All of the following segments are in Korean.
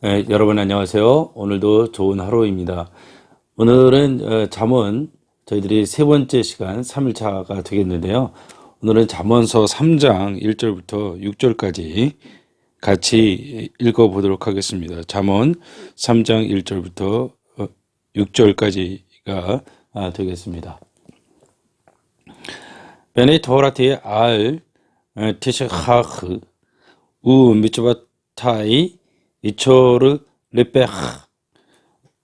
네, 여러분 안녕하세요. 오늘도 좋은 하루입니다. 오늘은 어, 잠언 저희들이 세 번째 시간 3일차가 되겠는데요. 오늘은 잠언서 3장 1절부터 6절까지 같이 읽어 보도록 하겠습니다. 잠언 3장 1절부터 6절까지가 아, 되겠습니다. 베네 토라티의 알 티시하흐 우 미츠바타이 이초르 레페하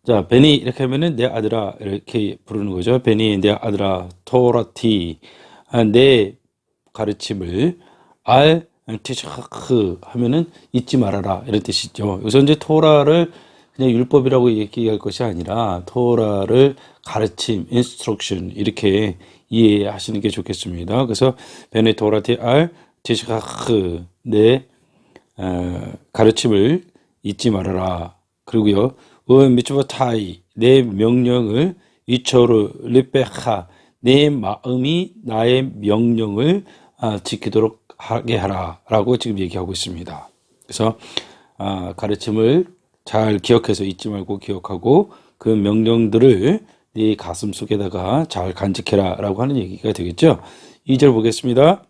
자 베니 이렇게 하면은 내 아들아 이렇게 부르는 거죠. 베니 내 아들아 토라티 아, 내 가르침을 알 티시하흐 하면은 잊지 말아라 이런 뜻이죠. 여기서 이제 토라를 그냥 율법이라고 얘기할 것이 아니라 토라를 가르침, 인스트럭션 이렇게 이해하시는 게 좋겠습니다. 그래서 베네 토라티 알 티시하흐 내 어, 가르침을 잊지 말아라. 그리고요, 어 미츠바타이 내 명령을 이처로 리베하 내 마음이 나의 명령을 아, 지키도록 하게 하라라고 지금 얘기하고 있습니다. 그래서 아, 가르침을 잘 기억해서 잊지 말고 기억하고 그 명령들을 네 가슴 속에다가 잘 간직해라라고 하는 얘기가 되겠죠. 2절 보겠습니다.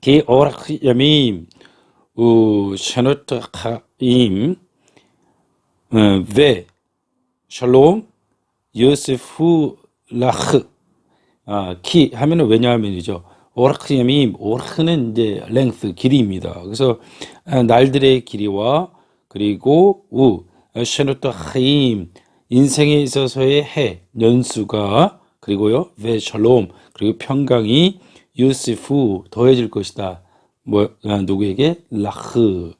기 오락 야밈 우 샤노트 하임 ve 샬롬 요세프 라흐 아, 키 하면은 왜냐하면이죠. 오라크야밈 오라크는 이제 랭스 길이입니다. 그래서 아, 날들의 길이와 그리고 우 샤노트 하임 인생에 있어서의 해 연수가 그리고요 ve 샬롬 그리고 평강이 요세프 더해질 것이다. 뭐 아, 누구에게 라흐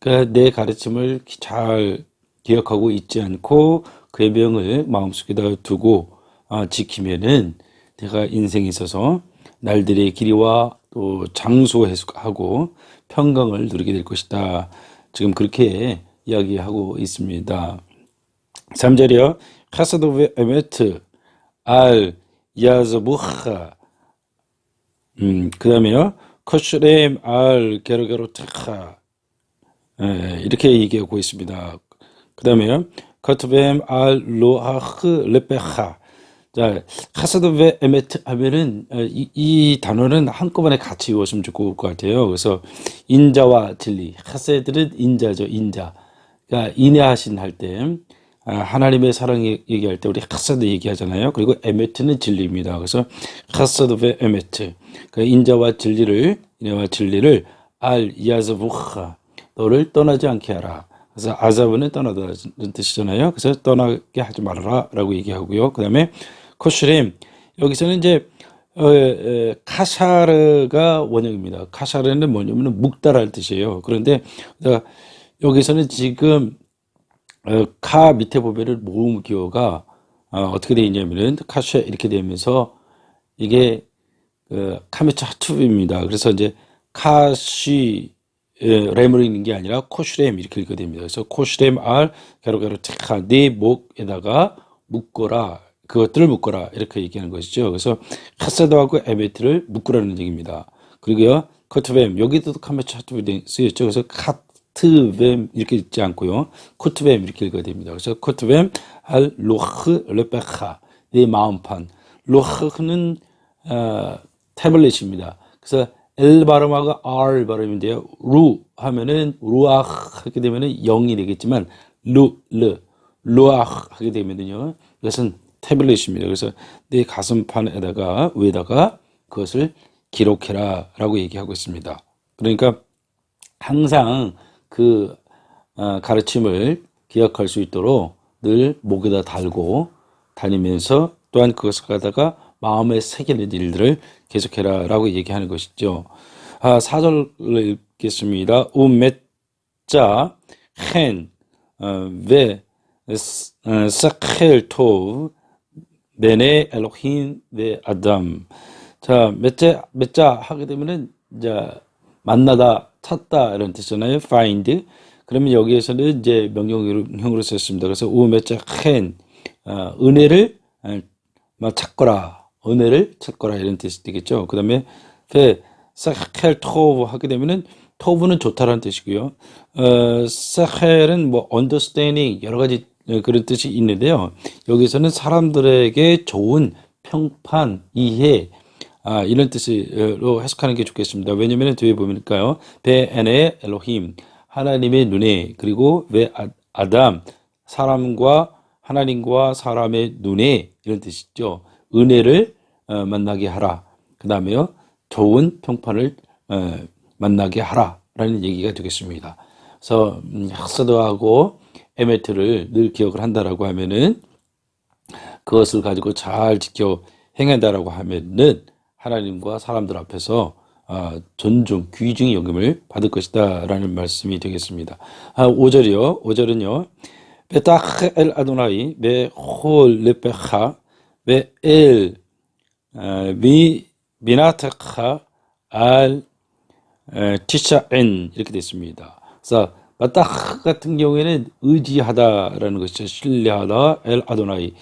그러니까 내 가르침을 잘 기억하고 있지 않고 그의 명을 마음속에다 두고 아, 지키면은 내가 인생에 있어서 날들의 길이와 또 장소하고 평강을 누리게 될 것이다. 지금 그렇게 이야기하고 있습니다. 3절이요. 카사도 에메트 알 야즈부하 음, 그 다음에요. 코슈렘 알 게르게로 트카 예, 이렇게 얘기하고 있습니다. 그 다음에요. 커트뱀 알 로하흐 레페하. 자, 하사드 베 에메트 하면은 어, 이, 이, 단어는 한꺼번에 같이 읽으시면 좋을 것 같아요. 그래서 인자와 진리. 하세들은 인자죠, 인자. 그러니까 인내하신 할 때, 아, 하나님의 사랑 얘기할 때 우리 하사드 얘기하잖아요. 그리고 에메트는 진리입니다. 그래서 하사드베 에메트. 그 인자와 진리를, 인내와 진리를 알 야즈부하. 너를 떠나지 않게 하라. 그래서 아자브는 떠나다는 뜻이잖아요. 그래서 떠나게 하지 말아라라고 얘기하고요. 그다음에 코슈림 여기서는 이제 어, 에, 카샤르가 원형입니다. 카샤르는 뭐냐면 묵다라는 뜻이에요. 그런데 여기서는 지금 어, 카 밑에 보면은 모음 기호가 어, 어떻게 되어 있냐면은 카샤 이렇게 되면서 이게 그 카메차투입니다. 그래서 이제 카시 예, 램을 읽는 게 아니라 코슈렘 이렇게 읽어야 됩니다. 그래서 코슈렘 알 가로 가로 특하 네 목에다가 묶어라 그것들을 묶어라 이렇게 얘기하는 것이죠. 그래서 카사도하고 에베트를 묶으라는 얘기입니다. 그리고요 커트뱀 여기도 카메차트이 쓰였죠. 그래서 카 트뱀 이렇게 읽지 않고요 코트뱀 이렇게 읽어야 됩니다. 그래서 코트뱀 알 로흐 레베카 네 마음판 로흐는 어, 태블릿입니다. 그래서 L 발음하고 R 발음인데요. 루 하면은 루아흐 하게 되면은 0이 되겠지만 루, 르, 루아흐 하게 되면은요. 이것은 태블릿입니다. 그래서 내 가슴판에다가 위에다가 그것을 기록해라 라고 얘기하고 있습니다. 그러니까 항상 그 어, 가르침을 기억할 수 있도록 늘 목에다 달고 다니면서 또한 그것을 갖다가 마음에 새기는 일들을 계속해라 라고 얘기하는 것이죠. 아, 4절을 읽겠습니다. 우메자 헨 어, 베 사켈 토 베네 엘로힘 베 아담 자, 몇자 몇자 하게 되면은 이제 만나다, 찾다 이런 뜻이잖아요. find. 그러면 여기에서는 이제 명령형으로 썼습니다. 그래서 우메자 헨 어, 은혜를 어, 찾거라. 은혜를 찾거라 이런 뜻이 되겠죠. 그 다음에 사켈 토브 하게 되면은 토브는 좋다라는 뜻이고요. 어, 사헬은 뭐 understanding 여러 가지 어, 그런 뜻이 있는데요. 여기서는 사람들에게 좋은 평판, 이해, 아, 이런 뜻으로 해석하는 게 좋겠습니다. 왜냐면 뒤에 보니까요. 베에네 엘로힘 하나님의 눈에 그리고 왜 아- 아담 사람과 하나님과 사람의 눈에 이런 뜻이죠. 은혜를 어, 만나게 하라. 그 다음에요. 좋은 평판을 어, 만나게 하라라는 얘기가 되겠습니다. 그래서 음, 학사도하고 에메트를 늘 기억을 한다라고 하면은 그것을 가지고 잘 지켜 행한다라고 하면은 하나님과 사람들 앞에서 아, 존중, 귀중히 여김을 받을 것이다 라는 말씀이 되겠습니다. 아, 5절이요. 5절은요. 베타크 엘 아도나이 베홀 레페하 베엘 아, 미 미나테카 알 에, 티샤엔 이렇게 됐습니다. 그래서 마딱 같은 경우에는 의지하다라는 것이죠. 신뢰하다 엘 아도나이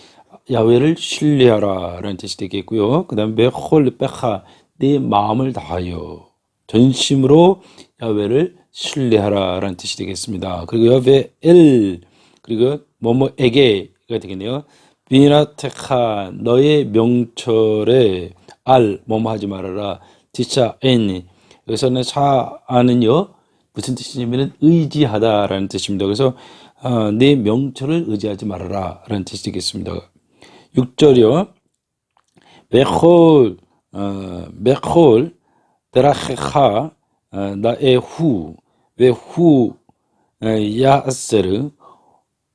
야훼를 신뢰하라라는 뜻이 되겠고요. 그다음에 홀 빼하 내 마음을 다하여 전심으로 야훼를 신뢰하라라는 뜻이 되겠습니다. 그리고 야훼 엘 그리고 뭐뭐에게가 되겠네요. 비나테카 너의 명철에 알 뭐뭐 하지 말아라. 지차 엔 여기서는 사아는요 무슨 뜻이냐면은 의지하다라는 뜻입니다. 그래서 어, 내 명철을 의지하지 말아라라는 뜻이 되겠습니다. 6절이요. 메콜 어, 메콜 어, 나의 후 외후 야세르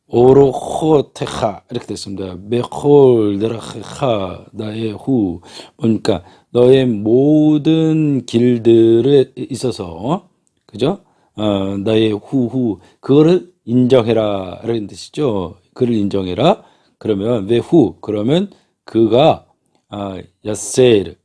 오로호테카 이렇게 됐습니다. 메콜 데라헤카 나의 후 보니까 너의 모든 길들에 있어서 그죠? 어, 나의 후후 그거를 인정해라 라는 뜻이죠. 그를 인정해라. 그러면 왜 후? 그러면 그가 아, 야세르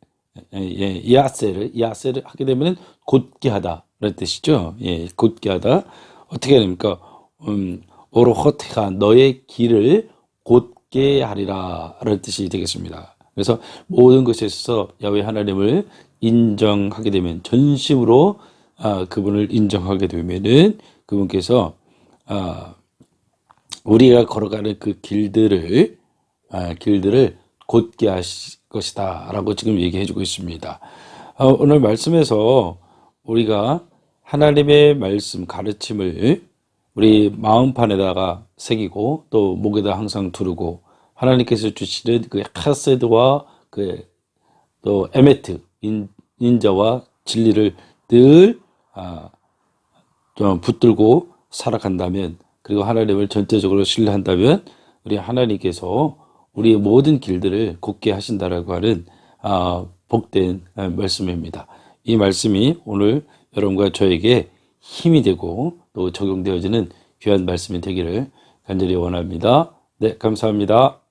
예, 야세르 야세르 하게 되면 곧게 하다라는 뜻이죠. 예, 곧게 하다. 어떻게 됩니까? 음, 오로호테가 너의 길을 곧게 하리라라는 뜻이 되겠습니다. 그래서 모든 것에 있어서 야훼 하나님을 인정하게 되면 전심으로 아, 그분을 인정하게 되면은 그분께서 아, 우리가 걸어가는 그 길들을 아, 길들을 곧게 하실 것이다라고 지금 얘기해 주고 있습니다. 아, 오늘 말씀에서 우리가 하나님의 말씀 가르침을 우리 마음판에다가 새기고 또 목에다 항상 두르고 하나님께서 주시는 그 카세드와 그 또 에메트 인, 인자와 진리를 늘 아, 좀 붙들고 살아간다면 그리고 하나님을 전체적으로 신뢰한다면 우리 하나님께서 우리의 모든 길들을 곧게 하신다라고 하는 아, 복된 아, 말씀입니다. 이 말씀이 오늘 여러분과 저에게 힘이 되고 또 적용되어지는 귀한 말씀이 되기를 간절히 원합니다. 네, 감사합니다.